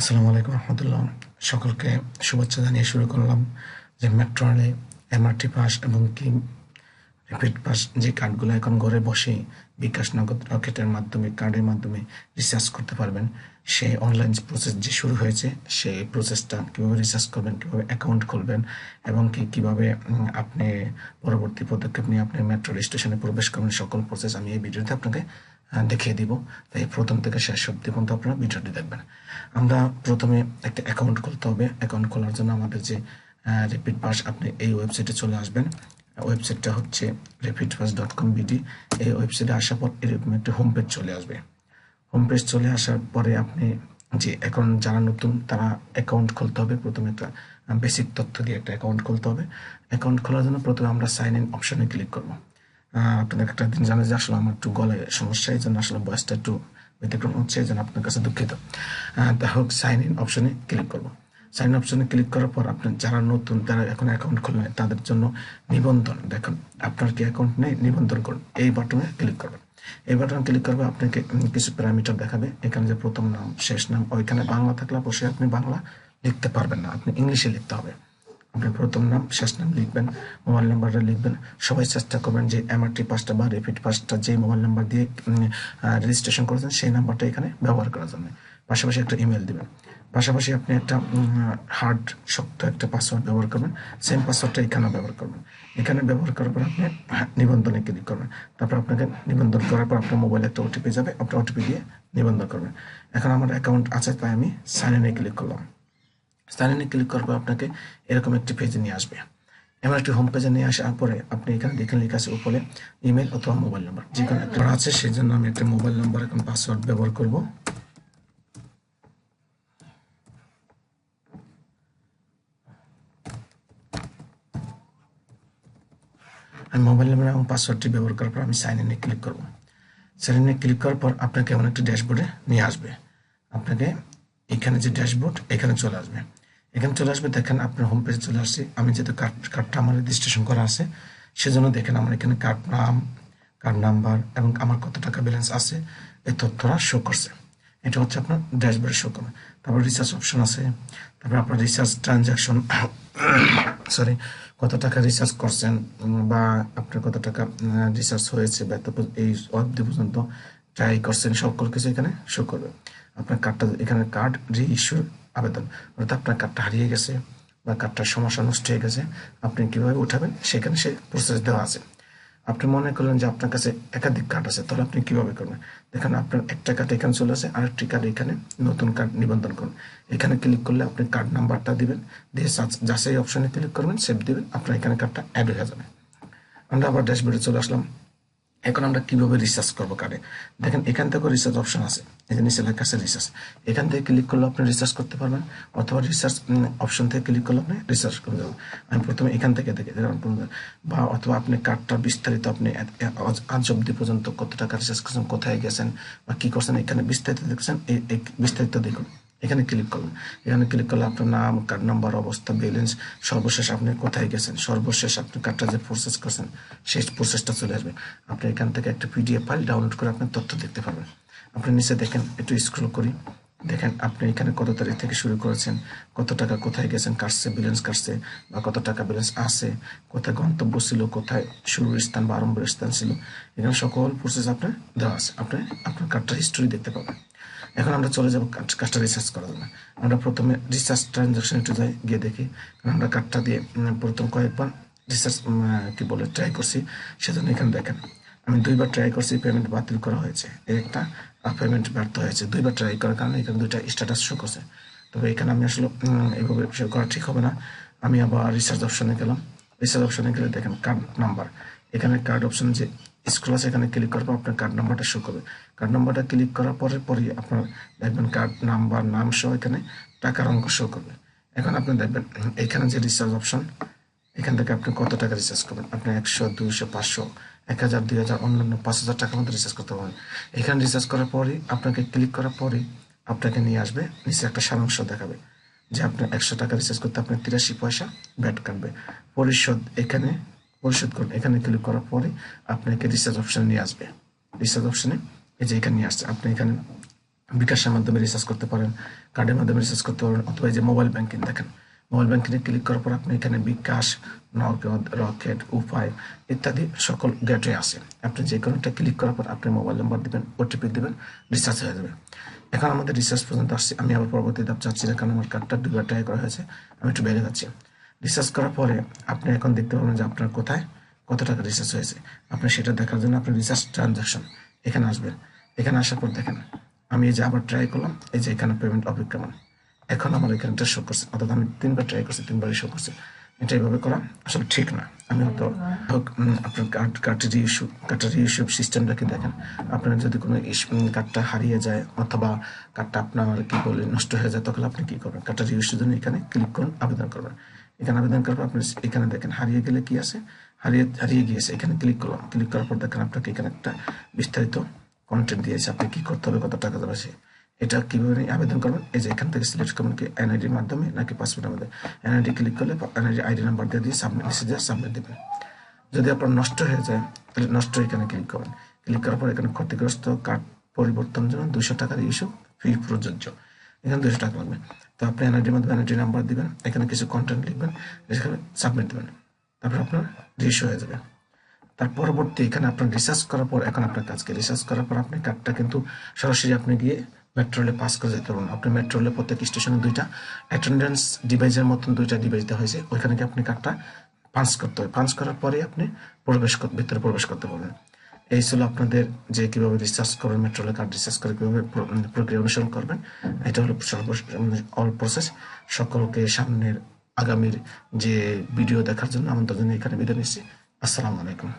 আসসালামু আলাইকুম রহমতুল্লাহ। সকলকে শুভেচ্ছা জানিয়ে শুরু করলাম যে মেট্রো রেলে এমআরটি পাস এবং কি র্যাপিড পাস যে কার্ডগুলো এখন ঘরে বসে বিকাশ নগদ রকেটের মাধ্যমে কার্ডের মাধ্যমে রিচার্জ করতে পারবেন, সেই অনলাইন প্রসেস যে শুরু হয়েছে, সেই প্রসেসটা কীভাবে রিচার্জ করবেন, কীভাবে অ্যাকাউন্ট খুলবেন এবং কি, কীভাবে আপনি পরবর্তী পদক্ষেপ নিয়ে আপনি মেট্রো স্টেশনে প্রবেশ করবেন, সকল প্রসেস আমি এই ভিডিওতে আপনাকে দেখিয়ে দিব। তাই প্রথম থেকে শেষ অব্দি পর্যন্ত আপনারা ভিডিওটি দেখবেন। আমরা প্রথমে একটা অ্যাকাউন্ট খুলতে হবে। অ্যাকাউন্ট খোলার জন্য আমাদের যে রেপিড পাস আপনি এই ওয়েবসাইটে চলে আসবেন। ওয়েবসাইটটা হচ্ছে rapid pass dot com BD এই ওয়েবসাইটে আসার পর এরকম একটা হোম পেজ চলে আসবে। হোম পেজ চলে আসার পরে আপনি যে অ্যাকাউন্ট যারা নতুন, তারা অ্যাকাউন্ট খুলতে হবে। প্রথমে একটা বেসিক তথ্য দিয়ে একটা অ্যাকাউন্ট খুলতে হবে। অ্যাকাউন্ট খোলার জন্য প্রথমে আমরা সাইন ইন অপশনে ক্লিক করব। আপনাদের একটা দিন জানা যে আসলে আমার একটু গলায় সমস্যা, এই জন্য আসলে বয়সটা একটু ব্যতিক্রম হচ্ছে, এই জন্য আপনার কাছে দুঃখিত। তা হোক সাইন ইন অপশনে ক্লিক করব। সাইন অপশনে ক্লিক করার পর আপনি যারা নতুন, তারা এখন অ্যাকাউন্ট খুলবেন তাদের জন্য নিবন্ধন দেখুন। আপনার কি অ্যাকাউন্ট নেই, নিবন্ধন করুন। এই বাটনে ক্লিক করবেন এই বাটনে ক্লিক করবে, আপনাকে কিছু প্যারামিটার দেখাবে। এখানে যে প্রথম নাম, শেষ নাম, ওইখানে বাংলা থাকলে অবশ্যই আপনি বাংলা লিখতে পারবেন না, আপনি ইংলিশে লিখতে হবে। আপনি প্রথম নাম, শেষ নাম লিখবেন, মোবাইল নাম্বারটা লিখবেন। সবাই চেষ্টা করবেন যে এমআরটি পাসটা বা রেপিড পাসটা যে মোবাইল নাম্বার দিয়ে রেজিস্ট্রেশন করেছেন, সেই নাম্বারটা এখানে ব্যবহার করার জন্য। পাশাপাশি একটা ইমেল দিবেন। পাশাপাশি আপনি একটা হার্ড শক্ত একটা পাসওয়ার্ড ব্যবহার করবেন। সেম পাসওয়ার্ডটা এখানেও ব্যবহার করবেন। এখানে ব্যবহার করার পর আপনি নিবন্ধনে ক্লিক করবেন। তারপর আপনাকে নিবন্ধন করার পর আপনার মোবাইলে একটা ওটিপি যাবে। আপনি ওটিপি দিয়ে নিবন্ধন করবেন। এখন আমার অ্যাকাউন্ট আছে, তাই আমি সাইন ইনে ক্লিক করলাম। স্থানে ক্লিক করবে আপনাকে এরকম একটি পেজে নিয়ে আসবে। এমন একটি হোম পেজে নিয়ে আসার পরে আপনি এখানে দেখেন লেখা আছে উপরে ইমেল অথবা মোবাইল নাম্বার যে কোনো একটা আছে সেই জন্য আমি একটা মোবাইল নাম্বার এখন পাসওয়ার্ড ব্যবহার করব। আমি মোবাইল নাম্বার এবং পাসওয়ার্ডটি ব্যবহার করার পর আমি সাইন ইনে ক্লিক করব। সাইন ইনে ক্লিক করার পর আপনাকে এমন একটি ড্যাশবোর্ডে নিয়ে আসবে। আপনাকে এখানে যে ড্যাশবোর্ড এখানে চলে আসবে। এখানে চলে আসবে, দেখেন আপনার হোম পেজে চলে আসছে। আমি যেহেতু কার্ড কার্ডটা আমার রেজিস্ট্রেশন করা আছে, সেজন্য দেখেন আমার এখানে কার্ড নাম কার্ড নাম্বার এবং আমার কত টাকা ব্যালেন্স আছে, এই তথ্যটা শো করছে। এটা হচ্ছে আপনার ড্যাশবোর্ডে শো করবে তারপর রিচার্জ অপশন আছে, তারপর আপনার রিচার্জ ট্রানজাকশন সরি কত টাকা রিচার্জ করছেন বা আপনার কত টাকা রিচার্জ হয়েছে বা এই অবধি পর্যন্ত ট্রাই করছেন, সকল কিছু এখানে শো করবে। আপনার কার্ডটা এখানে কার্ড রি ইস্যুর আবেদন। অর্থাৎ আপনার কার্ডটা হারিয়ে গেছে বা কার্ডটার সমস্যা নষ্ট হয়ে গেছে, আপনি কীভাবে উঠাবেন সেখানে সে প্রসেস দেওয়া আছে। আপনি মনে করলেন যে আপনার কাছে একাধিক কার্ড আছে, তাহলে আপনি কীভাবে করবেন? দেখেন, আপনার একটা কার্ড এখানে চলে আসে, আরেকটি কার্ড এখানে নতুন কার্ড নিবন্ধন করুন। এখানে ক্লিক করলে আপনি কার্ড নাম্বারটা দিবেন, দিয়ে সার্চ- যাচাই অপশনে ক্লিক করবেন সেভ দিবেন, আপনার এখানে কার্ডটা অ্যাড হয়ে যাবে। আমরা আবার ড্যাশবোর্ডে চলে আসলাম। এখন আমরা কীভাবে রিসার্চ করব কার্ডে দেখেন, এখান থেকেও রিসার্চ অপশন আছে। এই যে নিচে লেখা আছে রিসার্চ এখান থেকে ক্লিক করলে আপনি রিসার্চ করতে পারবেন। অথবা রিসার্চ অপশন থেকে ক্লিক করলে আপনি রিসার্চ করে পারবেন আমি প্রথমে এখান থেকে দেখে বা অথবা আপনি কার্ডটা বিস্তারিত আপনি আজ- অব্দি পর্যন্ত কত টাকা রিসার্চ করছেন, কোথায় গেছেন, বা কি করছেন, এখানে বিস্তারিত দেখছেন এই বিস্তারিত দেখুন। এখানে ক্লিক করুন। এখানে ক্লিক করলে আপনার নাম কার্ড নাম্বার অবস্থা ব্যালেন্স সর্বশেষ আপনি কোথায় গেছেন? সর্বশেষ আপনি কার্ডটা যে প্রসেস করছেন, সেই প্রসেসটা চলে আসবে। আপনি এখান থেকে একটা পিডিএফ ফাইল ডাউনলোড করে আপনি তথ্য দেখতে পারবেন। আপনি নিচে দেখেন, একটু স্ক্রল করি। দেখেন, আপনি এখানে কত তারিখ থেকে শুরু করেছেন, কত টাকা কোথায় গেছেন কাটছে ব্যালেন্স কাটছে বা কত টাকা ব্যালেন্স আছে, কোথায় গন্তব্য ছিল, কোথায় শুরুর স্থান বা আরম্ভের স্থান ছিল, এখানে সকল প্রসেস আপনার দেওয়া আছে। আপনি আপনার কার্ডটার হিস্টোরি দেখতে পাবেন। এখন আমরা চলে যাব কাজ- কাজটা রিসার্চ করার জন্য। আমরা প্রথমে রিসার্চ ট্রানজাকশন একটু যাই, গিয়ে দেখি। কারণ আমরা কার্ডটা দিয়ে প্রথম কয়েকবার রিসার্চ কি বলে ট্রাই করছি, সেজন্য এখানে দেখেন। আমি দুইবার ট্রাই করছি পেমেন্ট বাতিল করা হয়েছে। একটা পেমেন্ট ব্যর্থ হয়েছে। দুইবার ট্রাই করার কারণে এখানে দুইটা স্ট্যাটাস শো করছে। তবে এখানে আমি আসলে সে করা ঠিক হবে না। আমি আবার রিসার্চ অপশনে গেলাম। রিসার্চ অপশনে গেলে দেখেন কার্ড নাম্বার এখানে কার্ড অপশন যে স্ক্রল আছে, এখানে ক্লিক করার পর আপনার কার্ড নাম্বারটা শো করবে। কার্ড নাম্বারটা ক্লিক করার পরে পরে আপনার দেখবেন কার্ড নাম্বার নাম সহ এখানে টাকার অঙ্ক শো করবে। এখন আপনি দেখবেন এখানে যে রিচার্জ অপশন এখান থেকে আপনি কত টাকা রিচার্জ করবেন? আপনি একশো, দুইশো, পাঁচশো, এক হাজার, দুই হাজার, অন্যান্য পাঁচ হাজার টাকার মধ্যে রিচার্জ করতে পারবেন। এখানে রিচার্জ করার পরই আপনাকে ক্লিক করার পরই আপনাকে নিয়ে আসবে, নিচে একটা সারাংশ দেখাবে যে আপনার একশো টাকা রিচার্জ করতে আপনার তিরাশি পয়সা ব্যাট কাটবে। পরিশোধ এখানে পরিশোধ করুন এখানে ক্লিক করার পরে আপনাকে রিচার্জ অপশনে নিয়ে আসবে। রিচার্জ অপশনে এই যে এখানে নিয়ে আসছে, আপনি এখানে বিকাশের মাধ্যমে রিচার্জ করতে পারেন কার্ডের মাধ্যমে রিচার্জ করতে পারেন, অথবা এই যে মোবাইল ব্যাংকিং দেখেন। মোবাইল ব্যাংকিংয়ে ক্লিক করার পর আপনি এখানে বিকাশ নগদ রকেট উপায় ইত্যাদি সকল গেটওয়ে আছে। আপনি যে কোনোটা ক্লিক করার পর আপনি মোবাইল নাম্বার দেবেন ওটিপি দিবেন রিচার্জ হয়ে যাবে। এখন আমাদের রিচার্জ পর্যন্ত আসছে। আমি আবার পরবর্তী ধাপ চাচ্ছি না কারণ আমার কার্ডটা দুবার ট্রাই করা হয়েছে। আমি একটু বেড়ে যাচ্ছি। রিচার্জ করার পরে আপনি এখন দেখতে পাবেন যে আপনার কোথায় কত টাকা রিচার্জ হয়েছে। আপনি সেটা দেখার জন্য আপনি রিচার্জ ট্রানজাকশন এখানে আসবেন এখানে আসার পর দেখেন আমি এই যে আবার ট্রাই করলাম এই যে এখানে পেমেন্ট অবিক্রমণ এখন আমার এখানটা শো করছে অর্থাৎ আমি তিনবার ট্রাই করছি তিনবারই শো করছে। এটা এইভাবে করা আসলে ঠিক না। আমি হয়তো হোক, আপনার কার্ড কার্ডের ইস্যু কার্ডের ইস্যু সিস্টেমটাকে দেখেন? আপনার যদি কোনো কার্ডটা হারিয়ে যায় অথবা কার্ডটা আপনার কি বলে নষ্ট হয়ে যায় তখন আপনি কি করবেন? কার্ডের ইস্যুর জন্য এখানে ক্লিক করুন আবেদন করবেন। এখানে আবেদন করার পর আপনি এখানে দেখেন, হারিয়ে গেলে কি আছে? হারিয়ে হারিয়ে গিয়েছে। এখানে ক্লিক করলাম। ক্লিক করার পর দেখেন, আপনাকে এখানে একটা বিস্তারিত কন্টেন্ট দিয়েছে। আপনি কি করতে হবে, কত টাকা দেবে সে? এটা কীভাবে আবেদন করবেন? এই যে এখান থেকে সিলেক্ট করবেন কি এনআইডির মাধ্যমে নাকি পাসপোর্টের মাধ্যমে? এনআইডি ক্লিক করলে এনআইডি আইডি নাম্বার দিয়ে দিয়ে সাবমিট মেসেজ দিয়ে সাবমিট দেবেন। যদি আপনার নষ্ট হয়ে যায়, তাহলে নষ্ট এখানে ক্লিক করবেন। ক্লিক করার পর এখানে ক্ষতিগ্রস্ত কার্ড পরিবর্তনের জন্য দুশো টাকার ইস্যু ফি প্রযোজ্য। এখানে দুশো টাকা লাগবে। তো আপনি এনআইডির মধ্যে এনআইডি নাম্বার দিবেন, এখানে কিছু কন্টেন্ট লিখবেন এখানে সাবমিট দেবেন। তারপর আপনার রিস্যু হয়ে যাবে। তার পরবর্তী এখানে আপনার রিসার্চ করার পর, এখন আপনার কাজকে রিসার্চ করার পর আপনি কার্ডটা কিন্তু সরাসরি আপনি গিয়ে মেট্রো রেলে পাস করে যেতে পারবেন। আপনি মেট্রো রেলে প্রত্যেক স্টেশনে দুইটা অ্যাটেন্ডেন্স ডিভাইসের মতন দুইটা ডিভাইস দেওয়া হয়েছে। ওইখানে গিয়ে আপনি কার্ডটা পাঞ্চ করতে হবে। পাঞ্চ করার পরে আপনি প্রবেশ ভিতরে প্রবেশ করতে পারবেন। এই ছিল আপনাদের যে কীভাবে রিসার্চ করবেন মেট্রোলে কার্ড রিসার্চ করে কীভাবে প্রক্রিয়া অনুসরণ করবেন। এটা হলো অল প্রসেস সকলকে সামনের আগামীর যে ভিডিও দেখার জন্য আমন্ত্রণ এখানে বিদায় নিচ্ছি। আসসালামু আলাইকুম।